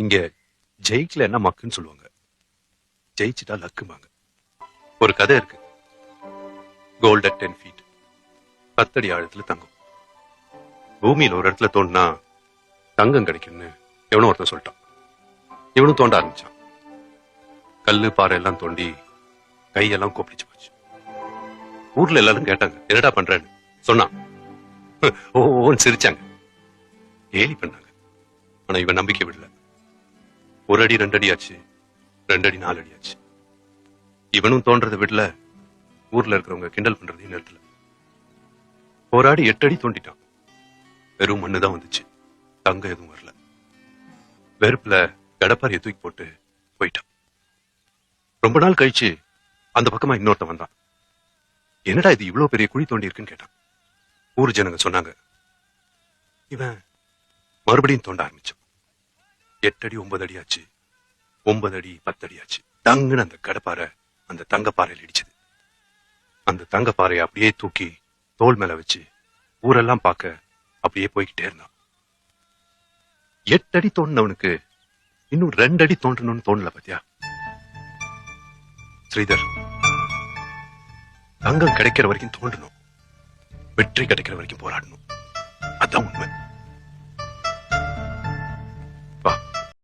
இங்க ஜெயிக்கல என்ன மக்குன்னு சொல்லுவாங்க. ஜெயிச்சுட்டா லக்குமாங்க ஒரு கதை இருக்கு. கோல்ட் அட் டென் ஃபீட் பத்தடி ஆழத்துல தங்கம். பூமியில ஒரு இடத்துல தோண்டினா தங்கம் கிடைக்கும்னு எவனும் ஒருத்தன் சொல்லிட்டான். இவனும் தோண்ட ஆரம்பிச்சான். கல்லு பாறை எல்லாம் தோண்டி கையெல்லாம் கோப்பிடிச்சு போச்சு. ஊர்ல எல்லாரும் கேட்டாங்க என்னடா பண்றேன்னு? சொன்னான். ஓ ஓன்னு சிரிச்சாங்க. கேலி பண்ணாங்க. ஆனா இவன் நம்பிக்கை விடல. ஒரு அடி ரெண்டு அடி ஆச்சு ரெண்டு அடி நாலு அடி ஆச்சு இவனும் தோன்றதை விடல ஊர்ல இருக்கிறவங்க கிண்டல் பண்றதையும் நிறுத்தல போராடி எட்டு அடி தோண்டிட்டான். வெறும் மண்ணு தான் வந்துச்சு. தங்க எதுவும் வரல. வெறுப்புல கடப்பாரியை தூக்கி போட்டு போயிட்டான். ரொம்ப நாள் கழிச்சு அந்த பக்கமா இன்னொருத்தன் வந்தான். என்னடா இது இவ்வளவு பெரிய குழி தோண்டி இருக்குன்னு கேட்டான். ஊர் ஜனங்க சொன்னாங்க இவன் மறுபடியும் தோண்ட ஆரம்பிச்சான். எட்டடி ஒன்பது அடி ஆச்சு ஒன்பது அடி பத்து அடி ஆச்சு தங்குன்னு அந்த கடப்பாறை அந்த தங்கப்பாறையில் இடிச்சது. அந்த தங்கப்பாறையை அப்படியே தூக்கி தோல் மேல வச்சு ஊரெல்லாம் பார்க்க அப்படியே போய்கிட்டே இருந்தான். எட்டடி தோண்டினவனுக்கு இன்னும் ரெண்டு அடி தோன்றணும்னு தோணல பாத்தியா? ஸ்ரீதர் தங்கம் கிடைக்கிற வரைக்கும் தோண்டணும் வெற்றி கிடைக்கிற வரைக்கும் போராடணும். அதான் உண்மை.